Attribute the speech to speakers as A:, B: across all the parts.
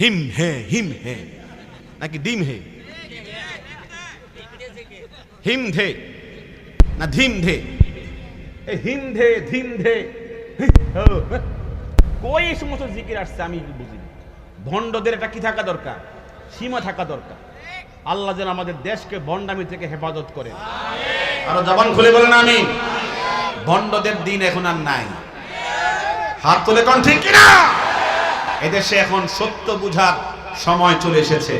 A: হিম হে হিম হে। নাকি ডিম হে? হিম ধে। না ধিম ধে। হিম ধে ধিম ধে। কই এই সমস্ত জিকির আসছে আমি বুঝি ভণ্ডদের এটা কি থাকা দরকার? সীমা থাকা দরকার। আল্লাহ যেন আমাদের দেশকে ভণ্ডামি থেকে হেফাজত করে আরও জবান খুলে বলেন আমি ভণ্ডদের দিন এখন আর নাই। হাত তুলে কোন ঠিক কিনা? এদেশে এখন সত্য বুঝার সময় চলে এসেছে।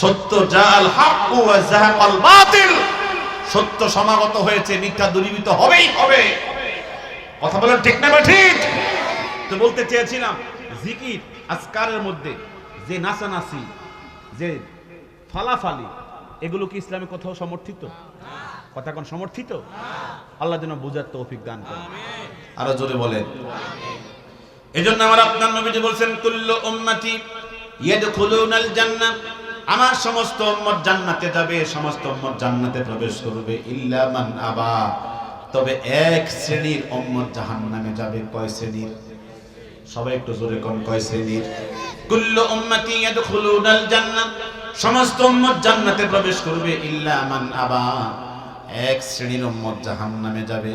A: সত্য জাল, হাক্কু ওয়া বাতিল। সত্য সমাগত হয়েছে, মিথ্যা দূরীভূত হবেই হবে। কথা বলেন ঠিক না ঠিক? তো বলতে চেয়েছিলাম, জিকির আজকারের মধ্যে, যে নাচানাচি, যে ফালাফালি, এগুলো কি ইসলামে কোথাও সমর্থিত? কথা কোন সমর্থিত? আল্লাহ যেন বুঝার তৌফিক দান করেন। আরও জোরে বলেন। এজন্য আমার আপনার নবীজি বলছেন, কুল্লু উম্মতি ইয়াদখুলুনাল জান্নাহ আমার সমস্ত উম্মত জান্নাতে যাবে, সমস্ত উম্মত জান্নাতে প্রবেশ করবে, ইল্লা মান আবা। তবে এক শ্রেণির উম্মত জাহান্নামে যাবে, কয় শ্রেণির? সবাই একটু জোরে কোন, কয় শ্রেণির? কুল্লু উম্মতি ইয়াদখুলুনাল জান্নাহ সমস্ত উম্মত জান্নাতে প্রবেশ করবে, ইল্লা মান আবা। এক শ্রেণির উম্মত জাহান্নামে যাবে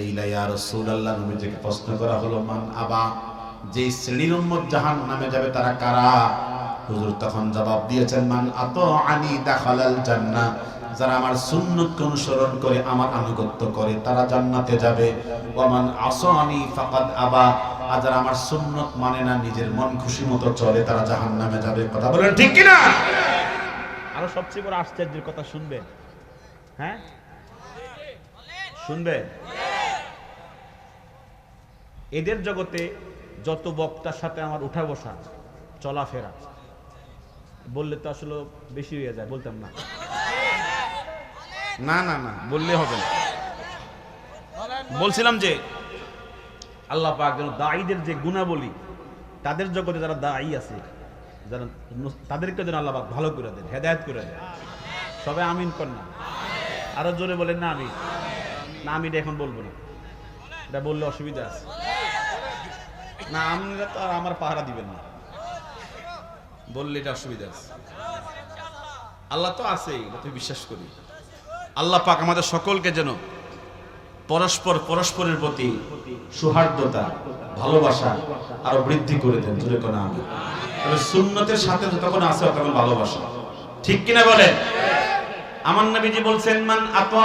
A: ইয়া রাসূলুল্লাহ, নবীজিকে প্রশ্ন করা হলো, মান আবা? যে শ্রেণির উম্মত যাবে তারা কারা? হুজুর তখন জবাব দিয়েছেন, মান দাখালাল জান্নাহ যারা আমার সুন্নতকে অনুসরণ করে, আমার আনুগত্য করে, তারা জান্নাতে যাবে। ওয়ামান আসানি ফাকাদ আবা। আর যারা আমার সুন্নত মানে না, নিজের মন খুশি মতো চলে, তারা জাহান্নামে যাবে। কথা বলেন ঠিক কি না আরও সবচেয়ে বড় আশ্চর্যের কথা শুনবে হ্যাঁ? শুনবে এদের জগতে যত বক্তার সাথে আমার উঠা বসা চলাফেরা বললে তো আসলে বেশি হয়ে যায়, বলতাম না। না না না, বললে হবে না। বলছিলাম যে, আল্লাহ পাক যেন দায়ীদের যে গুণাবলী, তাদের জগতে যারা দায়ী আছে, যারা তাদেরকে যেন আল্লাহ পাক ভালো করে দেন, হেদায়ত করে দেন। সবাই আমিন কর না। আরও জোরে বলেন না আমি না আমি এটা এখন বলব না। এটা বললে অসুবিধা আছে। না আমরা তো আর আমার পাহারা দিবেন না। বললে এটা অসুবিধা আছে। আল্লাহ তো আছেই, এটা তুই বিশ্বাস করি। আল্লাহ পাক আমাদের সকলকে যেন পরস্পর, পরস্পরের প্রতি সৌহার্দ্যতা, ভালোবাসা আরও বৃদ্ধি করে দেন। জুড়ে কোন আমি তবে সুন্নতের সাথে যতক্ষণ আছে ততক্ষণ ভালোবাসা। ঠিক কিনা বলেন? আমার নবীজি বলছেন, মান আতা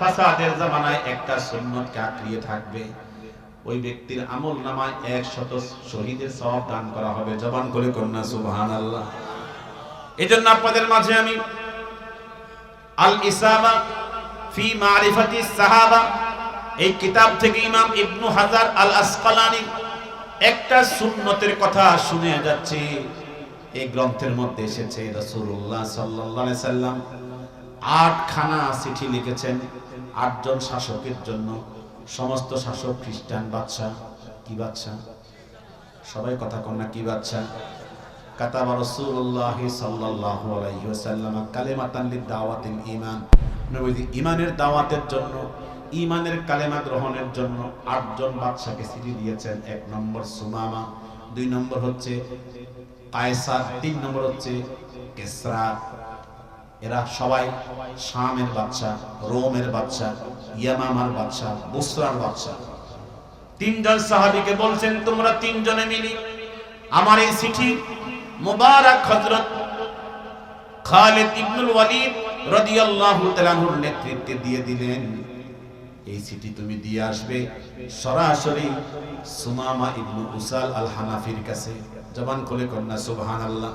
A: ফাসাদের জামানায় একটা সুন্নতকে আঁকড়িয়ে থাকবে। ওই ব্যক্তির আমল নামায় একশত শহীদের সওয়াব দান করা হবে। জবান করে কন্যা সুবহানাল্লাহ। এজন্য আপনাদের মাঝে আমি আল ইসাবা ফি মারিফাতি সাহাবা, এই কিতাব থেকে ইমাম ইবনু হাজার আল আসকালানি একটা সুন্নতের কথা শুনে যাচ্ছি। এই গ্রন্থের মধ্যে এসেছে রাসূলুল্লাহ সাল্লাল্লাহু আলাইহি সাল্লাম আটখানা চিঠি লিখেছেন। আটজন শাসকের জন্য, সমস্ত শাসক খ্রিস্টান বাদশা কি বাদশা সবাই কথা কন না, কি বাদশা কাতাবা রাসূলুল্লাহ সাল্লাল্লাহু আলাইহি ওয়াসাল্লাম, কালিমাতান লিদাওয়াতিল ঈমান। নবীজি ঈমানের দাওয়াতের জন্য, ঈমানের কালেমা গ্রহণের জন্য আটজন বাদশাকে চিঠি দিয়েছেন। এক নম্বর সুমামা, দুই নম্বর হচ্ছে কায়সার, তিন নম্বর হচ্ছে কেসরা এরা সবাই শামের বাদশা রোমের বাদশা ইয়ামামার বাদশা বুসরার বাদশা তিনজন সাহাবীকে বলছেন, তোমরা তিনজনে মিলি আমার এই চিঠি মুবারক হযরত খালিদ ইবনুল ওয়ালিদ রাদিয়াল্লাহু তাআলার নেতৃত্বে দিয়ে দিলেন। এই চিঠি তুমি দিয়ে আসবে সরাসরি সুমামা ইবনু উসাল আল হানাফির কাছে। জবান খুলে কন্যা, সুবহানাল্লাহ।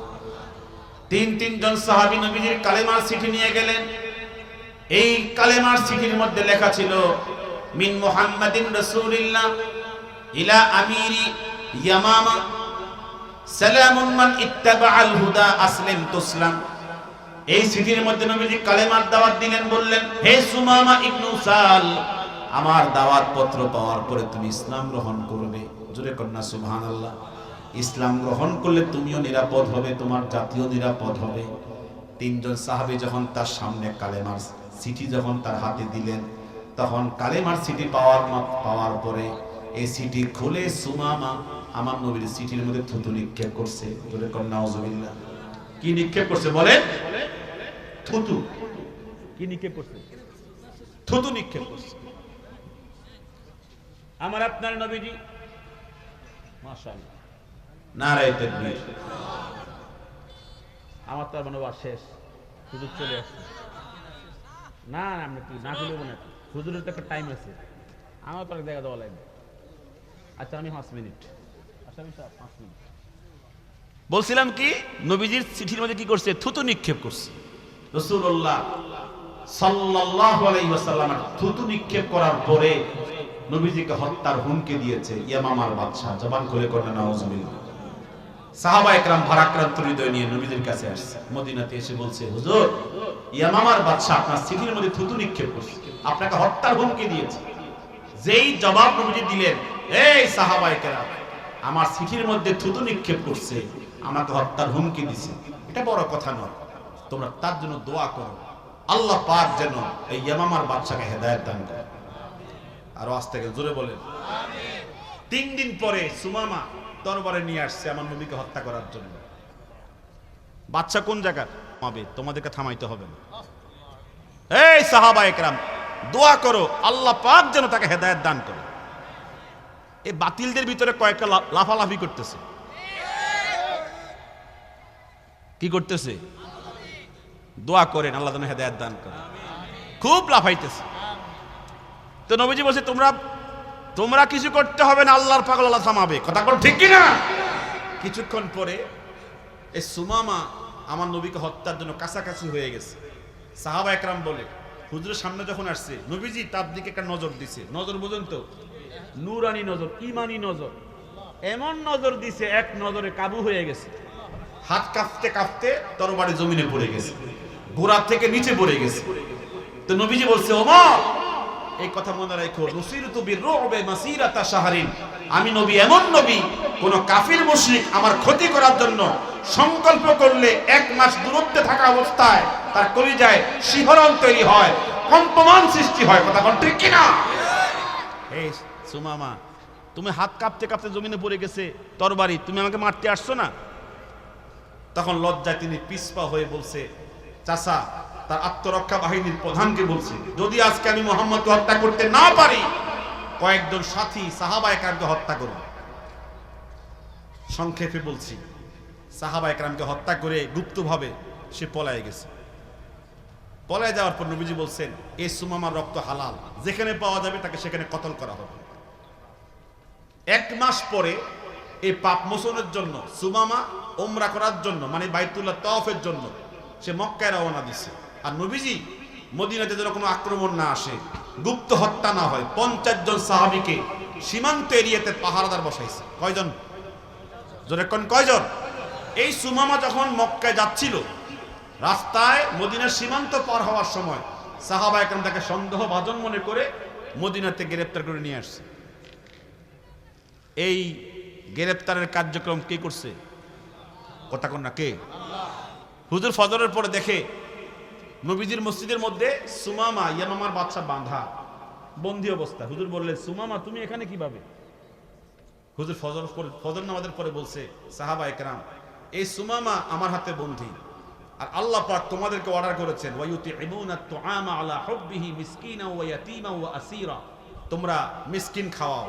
A: তিন, তিনজন সাহাবী নবীজির কালেমার চিঠি নিয়ে গেলেন। এই কালেমার চিঠির মধ্যে লেখা ছিল, মিন মুহাম্মাদিন রাসূলিল্লাহ ইলা আমিরি ইয়ামামা
B: সালামুন মান ইত্তাবাআল হুদা আসলিম তুসলাম। এই চিঠির মধ্যে নবীজি কালেমার দাওয়াত দিলেন, বললেন, হে সুমামা ইবনু সাল, আমার দাওয়াত পত্র পাওয়ার পরে তুমি ইসলাম গ্রহণ করবে। জোরে কন্যা, সুবহানাল্লাহ। ইসলাম গ্রহণ করলে তুমিও নিরাপদ হবে, তোমার জাতীয় নিরাপদ হবে। তিনজন সাহাবী যখন তার সামনে কালেমার চিঠি যখন তার হাতে দিলেন, তখন কালেমার চিঠি পাওয়ার পাওয়ার পরে এই চিঠি খুলে সুমামা আমার নবীর চিঠির মধ্যে থুতু নিক্ষেপ করছে। ওজবিল্লাহ কি নিক্ষেপ করছে বলে থুতু।
A: কি নিক্ষেপ করছে?
B: থুতু নিক্ষেপ করছে।
A: আমার আপনার নবীজি, মাশাআল্লাহ।
B: নারায় তাকবীর।
A: আমার তো মনে শেষ। হুজুর চলে আসছে। না না কি না খুলবো না হুজুরের তো একটা টাইম আছে। আমার তো দেখা দেওয়া লাগবে। আচ্ছা আমি পাঁচ মিনিট। আচ্ছা আমি পাঁচ মিনিট।
B: বলছিলাম কি নবীজির চিঠির মধ্যে কি করছে? থুতু নিক্ষেপ করছে। আলাইহি ওয়াসাল্লাম থুতু নিক্ষেপ করার পরে নবীজিকে হত্যার হুমকি দিয়েছে ইয়ামামার বাদশাহ। জবান খুলে করলেন নাউজুবিল্লাহ। সাহাবা একরাম ভারাক্রান্ত হৃদয় নিয়ে নবীজির কাছে আসছে। মদিনাতে এসে বলছে, হুজুর ইয়ামামার বাদশা আপনার মধ্যে থুতু নিক্ষেপ করছে। আপনাকে হত্যার হুমকি দিয়েছে। যেই জবাব নবীজি দিলেন, এই সাহাবা একরাম, আমার চিঠির মধ্যে থুতু নিক্ষেপ করছে, আমাকে হত্যার হুমকি দিছে। এটা বড় কথা নয়। তোমরা তার জন্য দোয়া করো। আল্লাহ পাক যেন এই ইয়ামামার বাদশাকে হেদায়েত দান করে। আরও আস্তে থেকে জোরে বলেন। তিন দিন পরে সুমামা দরবারে নিয়ে আসছে আমার নবীকে হত্যা করার জন্য। বাচ্চা কোন জায়গার হবে তোমাদেরকে থামাইতে হবে না। এই সাহাবা একরাম, দোয়া করো, আল্লাহ পাক যেন তাকে হেদায়েত দান করে। এই বাতিলদের ভিতরে কয়েকটা লাফালাফি করতেছে। কি করতেছে? দোয়া করেন, আল্লাহ যেন হেদায়েত দান করে। খুব লাফাইতেছে। তো নবীজি বলছে, তোমরা তোমরা কিছু করতে হবে না, আল্লাহর পাগল আল্লাহ থামাবে। কথা কোন ঠিক কিনা? কিছুক্ষণ পরে এই সুমামা আমার নবীকে হত্যার জন্য কাছাকাছি হয়ে গেছে। সাহাবা একরাম বলে, হুজুরের সামনে যখন আসছে, নবীজি তার দিকে একটা নজর দিছে। নজর বুঝুন তো?
A: নুরানি নজর, ইমানি নজর। এমন নজর দিছে, এক নজরে কাবু হয়ে গেছে।
B: হাত কাঁপতে কাঁপতে তরবারি জমিনে পড়ে গেছে। গোড়া থেকে নিচে পড়ে গেছে। তো নবীজি বলছে, ওমর এই কথা মনে রাখো নসিরতু বিররুবে মাসিরাতা শাহরিন। আমি নবী এমন নবী কোন কাফির মুশরিক আমার ক্ষতি করার জন্য সংকল্প করলে এক মাস দূরত্বে থাকা অবস্থায় তার কলিজায় শিহরণ তৈরি হয় কম্পমান সৃষ্টি হয়। কথা কোন ঠিক কিনা? এই সুমামা তুমি হাত কাঁপতে কাঁপতে জমিনে পড়ে গেছে তরবারি তুমি আমাকে মারতে আসছো না? তখন লজ্জায় তিনি পিসপা হয়ে বলছে চাচা তার আত্মরক্ষা বাহিনীর প্রধানকে বলছে, যদি আজকে আমি মোহাম্মদকে হত্যা করতে না পারি, কয়েকজন সাথী সাহাবা একরামকে হত্যা করুন সংক্ষেপে বলছি, সাহাবা একরামকে হত্যা করে গুপ্তভাবে সে পলায় গেছে। পলায় যাওয়ার পর নবীজি বলছেন এই সুমামার রক্ত হালাল, যেখানে পাওয়া যাবে তাকে সেখানে কতল করা হবে। এক মাস পরে এই পাপ মোচনের জন্য, সুমামা ওমরা করার জন্য মানে বাইতুল্লাহ তফের জন্য, সে মক্কায় রওনা দিছে। আর নবীজি মদিনাতে যেন কোনো আক্রমণ না আসে, গুপ্ত হত্যা না হয়, পঞ্চাশ জন সাহাবিকে সীমান্ত এরিয়াতে পাহারাদার বসাইছে। কয়জন? জোরে কয়জন? এই সুমামা যখন মক্কায় যাচ্ছিল, রাস্তায় মদিনার সীমান্ত পার হওয়ার সময় সাহাবা একরাম তাকে সন্দেহ ভাজন মনে করে মদিনাতে গ্রেপ্তার করে নিয়ে আসছে। এই গ্রেপ্তারের কার্যক্রম কে করছে? কথা কন না, কে? হুজুর ফজরের পরে দেখে নবীজির মসজিদের মধ্যে সুমামা, ইয়ামামার বাচ্চা বাঁধা।
A: বন্দি অবস্থা। হুজুর বললেন, সুমামা, তুমি এখানে কীভাবে?
B: হুজুর ফজর ফজর নামাজের পরে বলছে, সাহাবা একরাম, এই সুমামা আমার হাতে বন্ধি আর আল্লাহ পাক তোমাদেরকে অর্ডার করেছেন তোমরা মিসকিন খাওয়াও,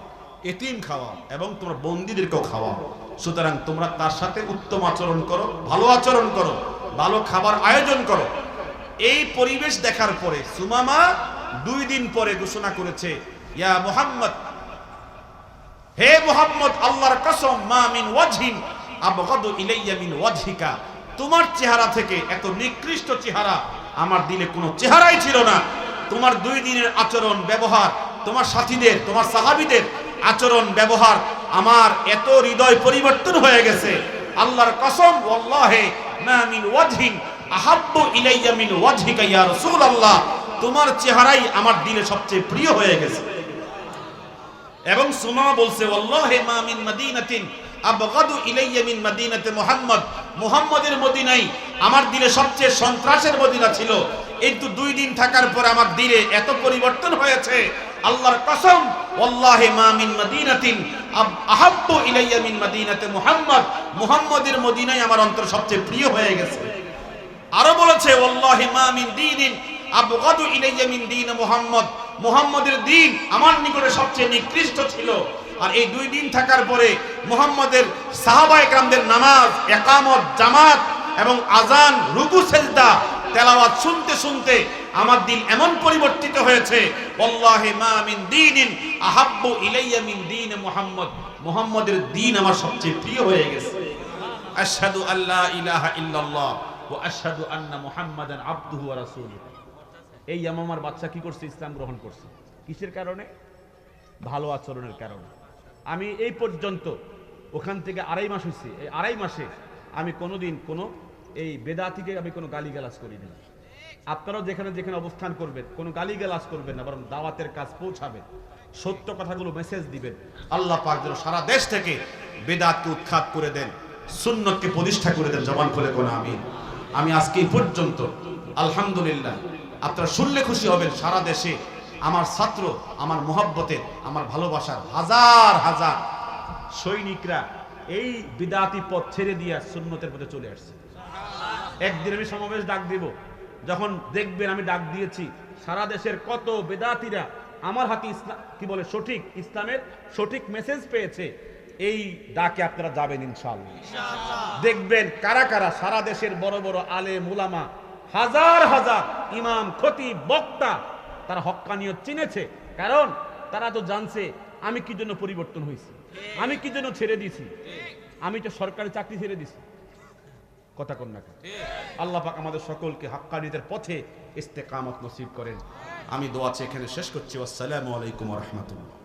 B: এতিম খাওয়াও, এবং তোমরা বন্দীদেরকেও খাওয়াও। সুতরাং তোমরা তার সাথে উত্তম আচরণ করো, ভালো আচরণ করো, ভালো খাবার আয়োজন করো। এই পরিবেশ দেখার পরে সুমামা দুই দিন পরে ঘোষণা করেছে, ইয়া মুহাম্মদ, হে মোহাম্মদ, আল্লাহর কসম, মা মিন ওয়াজহিন, আবগাদু ইলাইয়া মিন ওয়াজহিকা। তোমার চেহারা থেকে এত নিকৃষ্ট চেহারা আমার দিলে কোনো চেহারাই ছিল না। তোমার দুই দিনের আচরণ, ব্যবহার, তোমার সাথীদের, তোমার সাহাবীদের আচরণ, ব্যবহার আমার এত হৃদয় পরিবর্তন হয়ে গেছে। আল্লাহর কসম, ওয়াল্লাহি, মা মিন ওয়াজহিন আহাব্বু ইলাইয়া মিন ওয়াজহিকা ইয়া রাসূলুল্লাহ। তোমার চেহারাই আমার দিলে সবচেয়ে প্রিয় হয়ে গেছে। এবং সুমামা বলছে, ওয়াল্লাহি মা মিন মাদিনাতিন আবগাদু ইলাইয়া মিন মাদিনাতে মুহাম্মদ। মুহাম্মদের মদিনাই আমার দিলে সবচেয়ে সন্ত্রাসের মদিনা ছিল। কিন্তু দুই দিন থাকার পর আমার দিলে এত পরিবর্তন হয়েছে। আল্লাহর কসম, ওয়াল্লাহি মা মিন মাদিনাতিন আহাব্বু ইলাইয়া মিন মাদিনাতে মুহাম্মদ। মুহাম্মদের মদিনাই আমার অন্তর সবচেয়ে প্রিয় হয়ে গেছে। আরও বলেছে, ওয়াল্লাহি মা মিন দীনিন আবগাদু ইলাইয়া মিন দীন মুহাম্মদ। মুহাম্মদের দিন আমার নিকটে সবচেয়ে নিকৃষ্ট ছিল। আর এই দুই দিন থাকার পরে মুহাম্মদের সাহাবা একরামদের নামাজ, একামত, জামাত এবং আজান রুকু, সেজদা, তেলাওয়াত শুনতে শুনতে আমার দিল এমন পরিবর্তিত হয়েছে, ওয়াল্লাহি মা মিন দীনিন আহাব্বু ইলাইয়া মিন দীন মুহাম্মদ। মুহাম্মদের দিন আমার সবচেয়ে প্রিয় হয়ে গেছে। আশহাদু ইলাহা ইল্লাল্লাহ।
A: এই ইয়ামামার বাচ্চা কি করছে? ইসলাম গ্রহণ করছে। কিসের কারণে? ভালো আচরণের কারণে। আমি এই পর্যন্ত ওখান থেকে আড়াই মাস হয়েছে এই আড়াই মাসে আমি কোনোদিন কোনো এই বেদাতিকে আমি কোনো গালিগালাজ করিনি। আপনারাও যেখানে যেখানে অবস্থান করবেন, কোনো গালিগালাজ করবেন না, বরং দাওয়াতের কাজ পৌঁছাবেন সত্য কথাগুলো মেসেজ দিবেন।
B: আল্লাহ পাক যেন সারা দেশ থেকে বেদাতকে উৎখাত করে দেন, সুন্নতকে প্রতিষ্ঠা করে দেন, জবান খুলে কোন আমি আমি আজকে পর্যন্ত, আলহামদুলিল্লাহ, আপনারা শুনলে খুশি হবেন, সারা দেশে আমার ছাত্র, আমার মোহাব্বতের আমার ভালোবাসার হাজার হাজার
A: সৈনিকরা এই বিদাতি পথ ছেড়ে দিয়ে সুন্নতের পথে চলে আসছে। একদিন আমি সমাবেশ ডাক দিব, যখন দেখবেন আমি ডাক দিয়েছি, সারা দেশের কত বেদাতিরা আমার হাতে ইসলাম কি বলে, সঠিক ইসলামের সঠিক মেসেজ পেয়েছে। এই ডাকে আপনারা যাবেন ইনশাআল্লাহ। দেখবেন কারা কারা সারা দেশের বড় বড় আলে মুলামা হাজার হাজার ইমাম খতিব বক্তা তারা হক্কানিয়ত চিনেছে। কারণ তারা তো জানছে আমি কি জন্য পরিবর্তন হয়েছি? আমি কি জন্য ছেড়ে দিয়েছি? আমি তো সরকারি চাকরি ছেড়ে দিছি কথা কন না কেন? আল্লাহ পাক আমাদের সকলকে হাক্কানিদের পথে ইস্তেকামত নসিব করেন।
B: আমি দোয়া এখানে শেষ করছি। আসসালামু আলাইকুম রহমতুল্লাহ।